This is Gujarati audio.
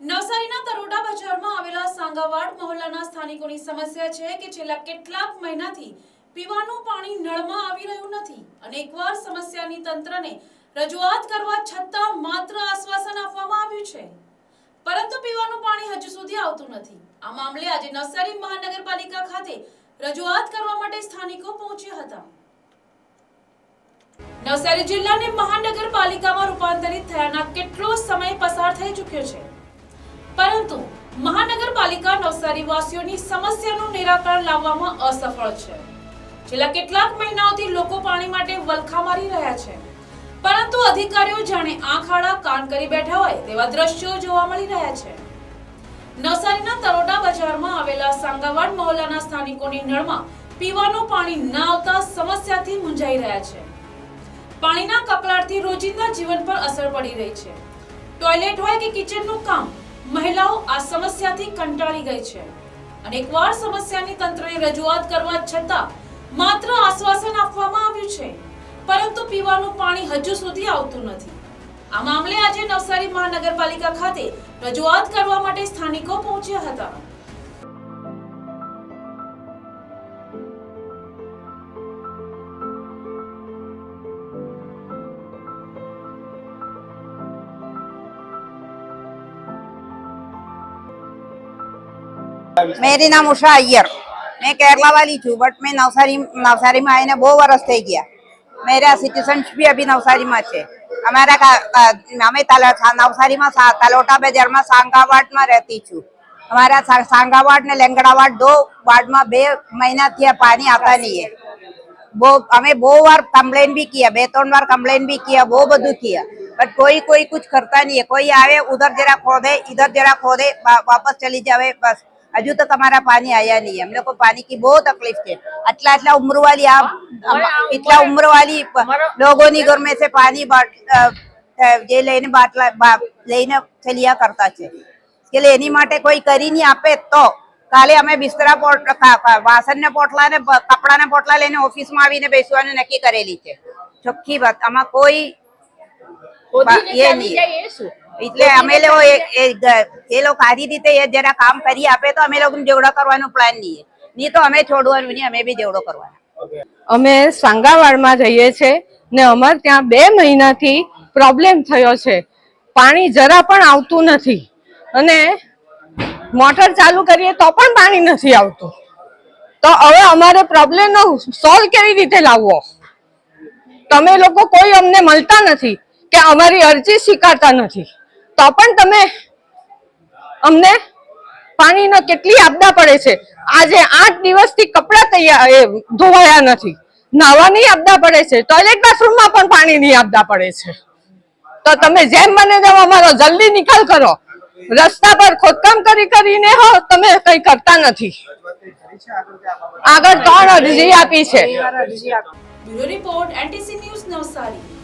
નવસારીના તરોડા બજારમાં આવેલા સાંગાવાડ મહોલ્લાના સ્થાનિકોની સમસ્યા છે કે છેલ્લા કેટલાક મહિનાથી પીવાનું પાણી નળમાં આવી રહ્યું નથી. અનેકવાર સમસ્યાની તંત્રને રજૂઆત કરવા છતાં માત્ર આશ્વાસન આપવામાં આવ્યું છે. પરંતુ પીવાનું પાણી હજુ સુધી આવતું નથી. આ મામલે આજે નવસારી મહાનગરપાલિકા ખાતે રજૂઆત કરવા માટે સ્થાનિકો પહોંચ્યા હતા. નવસારી જિલ્લાને મહાનગરપાલિકામાં રૂપાંતરિત થયાના કેટલો સમય પસાર થઈ ચૂક્યો છે? પરંતુ મહાનગરપાલિકા નવસારી વાસીઓની સમસ્યાનું નિરાકરણ લાવવામાં અસફળ છે. છેલ્લા કેટલાક મહિનાઓથી લોકો પાણી માટે વલખા મારી રહ્યા છે. પરંતુ અધિકારીઓ જાણે આંખ આડા કાન કરી બેઠા હોય તેવા દ્રશ્યો જોવા મળી રહ્યા છે. નવસારીના તરોડા બજારમાં આવેલા સાંગાવાડ મહોલ્લાના સ્થાનિકોની નળમાં પીવાનું પાણી ના આવતા સમસ્યાથી મૂંઝાઈ રહ્યા છે. પાણીના કકળાટથી રોજિંદા જીવન પર અસર પડી રહી છે. ટોયલેટ હોય કે કિચનનું કામ મહિલાઓ આ સમસ્યાથી કંટાળી ગઈ છે. અનેકવાર સમસ્યાની તંત્રને રજૂઆત કરવા છતાં માત્ર આશ્વાસન આપવામાં આવ્યું છે. પરંતુ પીવાનું પાણી હજુ સુધી આવતું નથી. આ મામલે આજે નવસારી મહાનગરપાલિકા ખાતે રજૂઆત કરવા માટે સ્થાનિકો પહોંચ્યા હતા. મેરી નામ ઉષા અય્યર. મેં કેરલા વાલી છું બટ મેં નવસારી નવસારીમાં આવીને બહુ વર્ષ થઈ ગયા. મેરા સિટીઝન્સ અભી નવસારીમાં છે. અમારા અમે નવસારીમાં તલોટા બજારમાં સાંગાવાડમાં રહેતી છું. અમારા સાંગાવાડ ને લેંગડાવાડ દો વાર્ડમાં બે મહિનાથી પાણી આવતા નહીં બહુ અમે બહુ વાર કમ્પ્લેન બી કિયા, બે ત્રણ વાર કમ્પ્લેન બી કિયા, બહુ બધું કિયા. બટ કોઈ કોઈ કુછ કરતા નહીં કોઈ આવે, ઉધર જરા ખોદે ઇધર જરા ખોદે વાપસ ચલી જાવે, બસ. હજુ તો તમારા પાણી આયા નહીં. એમ લોકો પાણી કી બહુ તકલીફ છે. આટલા આટલા ઉમ્ર વાલી આ એટલા ઉમ્ર વાલી લોગો ની ઘર મેં પાણી જે લઈને બાટલા લઈને ચલિયા કરતા છે. કે એની માટે કોઈ કરી નહીં આપે તો. કાલે અમે બિસ્તરા વાસણ ને પોટલા ને કપડા ને પોટલા લઈને ઓફિસમાં આવીને બેસવાનું નક્કી કરેલી છે. ચોખ્ખી વાત. આમાં કોઈ એટલે અમે લોકો એ- એ લોકો સારી રીતે એ જરા કામ કરી આપે તો અમે લોકો જેવડો કરવાનો પ્લાન નહીં નહીં તો અમે છોડવાનું નહીં અમે બી જેવડો કરવાનો. અમે સાંગાવાડમાં જઈએ છીએ ને અમારે ત્યાં બે મહિનાથી પ્રોબ્લેમ થયો છે. પાણી જરા પણ આવતું નથી. અને મોટર ચાલુ કરીએ તો પણ પાણી નથી આવતું. તો હવે અમારે પ્રોબ્લેમ સોલ્વ કેવી રીતે લાવવો? તમે લોકો કોઈ અમને મળતા નથી. કે અમારી અરજી સ્વીકારતા નથી. તો પણ તમે અમને પાણીનો કેટલી આપદા પડે છે? આજે આઠ દિવસથી કપડાં તૈયાર ધોવાયા નથી. નાવાની આપદા પડે છે. ટોયલેટ બાથરૂમમાં પણ પાણીની આપદા પડે છે. તો તમે જેમ બને તેમ અમારો જલ્દી નિકાલ કરો. રસ્તા પર ખોદકામ કરી કરીને હો, તમે કઈ કરતા નથી. આગળ ત્રણ અરજી આપી છે. Report, NTC news Navsari.